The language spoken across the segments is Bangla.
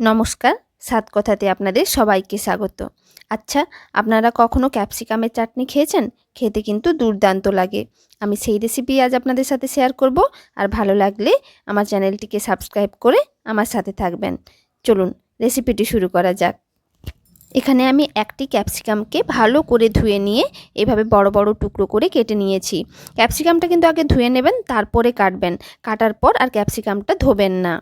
নমস্কার, সাত কথাতে আপনাদের সবাইকে স্বাগত। আচ্ছা আপনারা কখনো ক্যাপসিকামের চাটনি খেয়েছেন? খেতে কিন্তু দুর্দান্ত লাগে। আমি সেই রেসিপি আজ আপনাদের সাথে শেয়ার করব। আর ভালো লাগলে আমার চ্যানেলটিকে সাবস্ক্রাইব করে আমার সাথে থাকবেন। চলুন রেসিপিটি শুরু করা যাক। এখানে আমি একটি ক্যাপসিকামকে ভালো করে ধুয়ে নিয়ে এভাবে বড় বড় টুকরো করে কেটে নিয়েছি। ক্যাপসিকামটা কিন্তু আগে ধুয়ে নেবেন, তারপরে কাটবেন। কাটার পর আর ক্যাপসিকামটা ধোবেন না।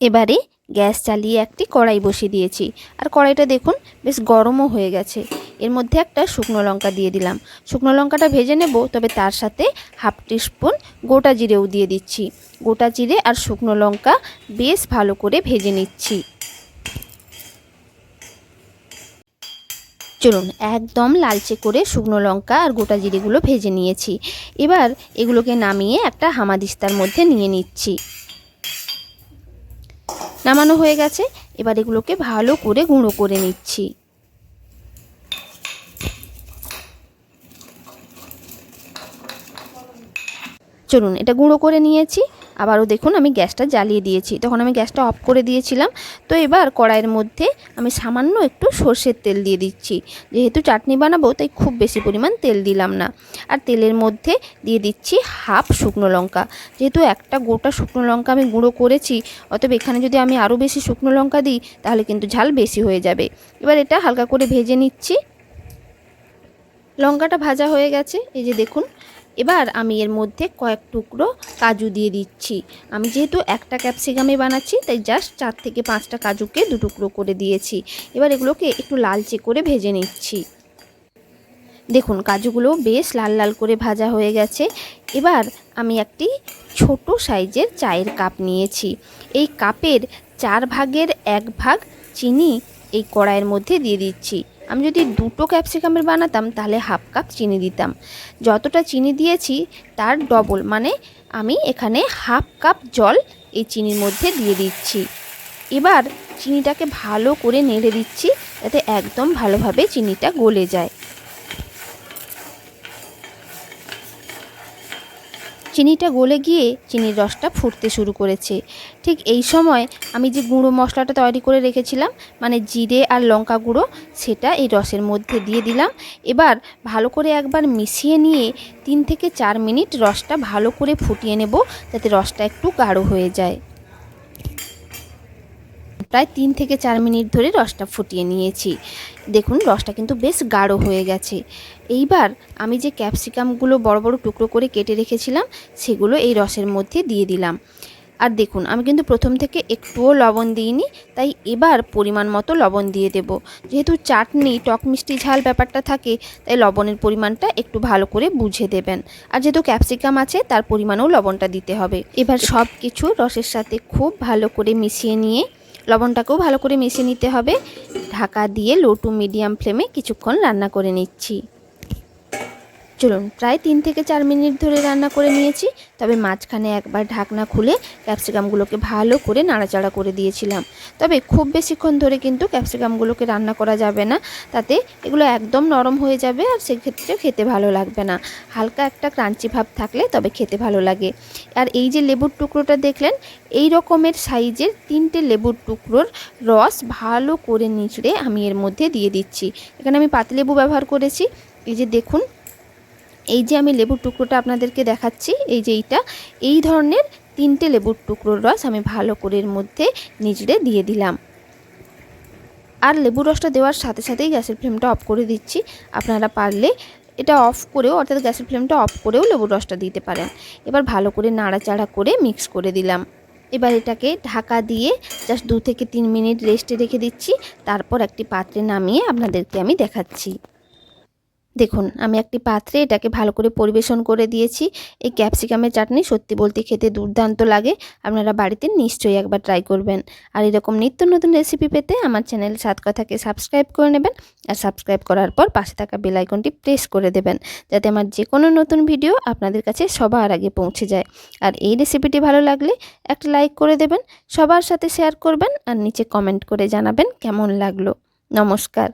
এবারে গ্যাস চালিয়ে একটি কড়াই বসিয়ে দিয়েছি। আর কড়াইটা দেখুন বেশ গরমও হয়ে গেছে। এর মধ্যে একটা শুকনো লঙ্কা দিয়ে দিলাম। শুকনো লঙ্কাটা ভেজে নেব, তবে তার সাথে হাফ টিস্পুন গোটা জিরেও দিয়ে দিচ্ছি। গোটা জিরে আর শুকনো লঙ্কা বেশ ভালো করে ভেজে নিচ্ছি। চলুন, একদম লালচে করে শুকনো লঙ্কা আর গোটা জিরেগুলো ভেজে নিয়েছি। এবার এগুলোকে নামিয়ে একটা হামাদিস্তার মধ্যে নিয়ে নিচ্ছি। নামানো হয়ে গেছে। এবার এগুলোকে ভালো করে গুঁড়ো করে নিচ্ছি। চলুন, এটা গুঁড়ো করে নিয়েছি। আবারও দেখুন, আমি গ্যাসটা জ্বালিয়ে দিয়েছি। তখন আমি গ্যাসটা অফ করে দিয়েছিলাম। তো এবার কড়াইয়ের মধ্যে আমি সামান্য একটু সর্ষের তেল দিয়ে দিচ্ছি। যেহেতু চাটনি বানাবো, তাই খুব বেশি পরিমাণ তেল দিলাম না। আর তেলের মধ্যে দিয়ে দিচ্ছি হাফ শুকনো লঙ্কা। যেহেতু একটা গোটা শুকনো লঙ্কা আমি গুঁড়ো করেছি, অতএব এখানে যদি আমি আরও বেশি শুকনো লঙ্কা দিই, তাহলে কিন্তু ঝাল বেশি হয়ে যাবে। এবার এটা হালকা করে ভেজে নিচ্ছি। লঙ্কাটা ভাজা হয়ে গেছে। এই যে দেখুন এবার আমি এর মধ্যে কয়েক টুকরো কাজু দিয়ে দিচ্ছি। আমি যেহেতু একটা ক্যাপসিকামে বানাচ্ছি, তাই জাস্ট চার থেকে পাঁচটা কাজুকে দু টুকরো করে দিয়েছি। এবার এগুলোকে একটু লালচে করে ভেজে নিচ্ছি। দেখুন, কাজুগুলো বেশ লাল লাল করে ভাজা হয়ে গেছে। এবার আমি একটি ছোট সাইজের চায়ের কাপ নিয়েছি। এই কাপের চার ভাগের এক ভাগ চিনি এই কড়াইয়ের মধ্যে দিয়ে দিচ্ছি। আমি যদি দুটো ক্যাপসিকামের বানাতাম, তাহলে হাফ কাপ চিনি দিতাম। যতটা চিনি দিয়েছি, তার ডবল মানে আমি এখানে হাফ কাপ জল এই চিনির মধ্যে দিয়ে দিচ্ছি। এবার চিনিটাকে ভালো করে নেড়ে দিচ্ছি, যাতে একদম ভালোভাবে চিনিটা গলে যায়। চিনিটা গলে গিয়ে চিনির রসটা ফুটতে শুরু করেছে। ঠিক এই সময় আমি যে গুঁড়ো মশলাটা তৈরি করে রেখেছিলাম মানে জিরে আর লঙ্কা গুঁড়ো, সেটা এই রসের মধ্যে দিয়ে দিলাম। এবার ভালো করে একবার মিশিয়ে নিয়ে তিন থেকে চার মিনিট রসটা ভালো করে ফুটিয়ে নেব, যাতে রসটা একটু গাঢ় হয়ে যায়। প্রায় তিন থেকে চার মিনিট ধরে রসটা ফুটিয়ে নিয়েছি। দেখুন, রসটা কিন্তু বেশ গাঢ় হয়ে গেছে। এইবার আমি যে ক্যাপসিকামগুলো বড় বড় টুকরো করে কেটে রেখেছিলাম, সেগুলো এই রসের মধ্যে দিয়ে দিলাম। আর দেখুন, আমি কিন্তু প্রথম থেকে একটুও লবণ দিইনি, তাই এবার পরিমাণ মতো লবণ দিয়ে দেব। যেহেতু চাটনি, টক মিষ্টি ঝাল ব্যাপারটা থাকে, তাই লবণের পরিমাণটা একটু ভালো করে বুঝে দেবেন। আর যেহেতু ক্যাপসিকাম আছে, তার পরিমাণেও লবণটা দিতে হবে। এবার সব কিছু রসের সাথে খুব ভালো করে মিশিয়ে নিয়ে লবণটাকেও ভালো করে মিশিয়ে নিতে হবে। ঢাকা দিয়ে লো টু মিডিয়াম ফ্লেমে কিছুক্ষণ রান্না করে নিচ্ছি। চলুন, প্রায় তিন থেকে চার মিনিট ধরে রান্না করে নিয়েছি, তবে মাঝখানে একবার ঢাকনা খুলে ক্যাপসিকামগুলোকে ভালো করে নাড়াচাড়া করে দিয়েছিলাম। তবে খুব বেশিক্ষণ ধরে কিন্তু ক্যাপসিকামগুলোকে রান্না করা যাবে না, তাতে এগুলো একদম নরম হয়ে যাবে আর সেক্ষেত্রে খেতে ভালো লাগবে না। হালকা একটা ক্রাঞ্চি ভাব থাকলে তবে খেতে ভালো লাগে। আর এই যে লেবুর টুকরোটা দেখলেন, এই রকমের সাইজের তিনটে লেবুর টুকরোর রস ভালো করে নিচড়ে আমি এর মধ্যে দিয়ে দিচ্ছি। এখানে আমি পাতিলেবু ব্যবহার করেছি। এই যে দেখুন এই যে আমি লেবুর টুকরোটা আপনাদেরকে দেখাচ্ছি, এই যে এইটা, এই ধরনের তিনটে লেবুর টুকরোর রস আমি ভালো করে এর মধ্যে নিজড়ে দিয়ে দিলাম। আর লেবুর রসটা দেওয়ার সাথে সাথেই গ্যাসের ফ্লেমটা অফ করে দিচ্ছি। আপনারা পারলে এটা অফ করেও, অর্থাৎ গ্যাসের ফ্লেমটা অফ করেও লেবুর রসটা দিতে পারেন। এবার ভালো করে নাড়াচাড়া করে মিক্স করে দিলাম। এবার এটাকে ঢাকা দিয়ে জাস্ট দু থেকে তিন মিনিট রেস্টে রেখে দিচ্ছি। তারপর একটি পাত্রে নামিয়ে আপনাদেরকে আমি দেখাচ্ছি। দেখুন, আমি একটি পাত্রে এটাকে ভালো করে পরিবেশন করে দিয়েছি। এই ক্যাপসিকামের চাটনি সত্যি বলতে খেতে দুর্দান্ত লাগে। আপনারা বাড়িতে নিশ্চয়ই একবার ট্রাই করবেন। আর এরকম নিত্য নতুন রেসিপি পেতে আমার চ্যানেল সাত কথাকে সাবস্ক্রাইব করে নেবেন আর সাবস্ক্রাইব করার পর পাশে থাকা বেলাইকনটি প্রেস করে দেবেন, যাতে আমার যে কোনো নতুন ভিডিও আপনাদের কাছে সবার আগে পৌঁছে যায়। আর এই রেসিপিটি ভালো লাগলে একটা লাইক করে দেবেন, সবার সাথে শেয়ার করবেন আর নিচে কমেন্ট করে জানাবেন কেমন লাগল। নমস্কার।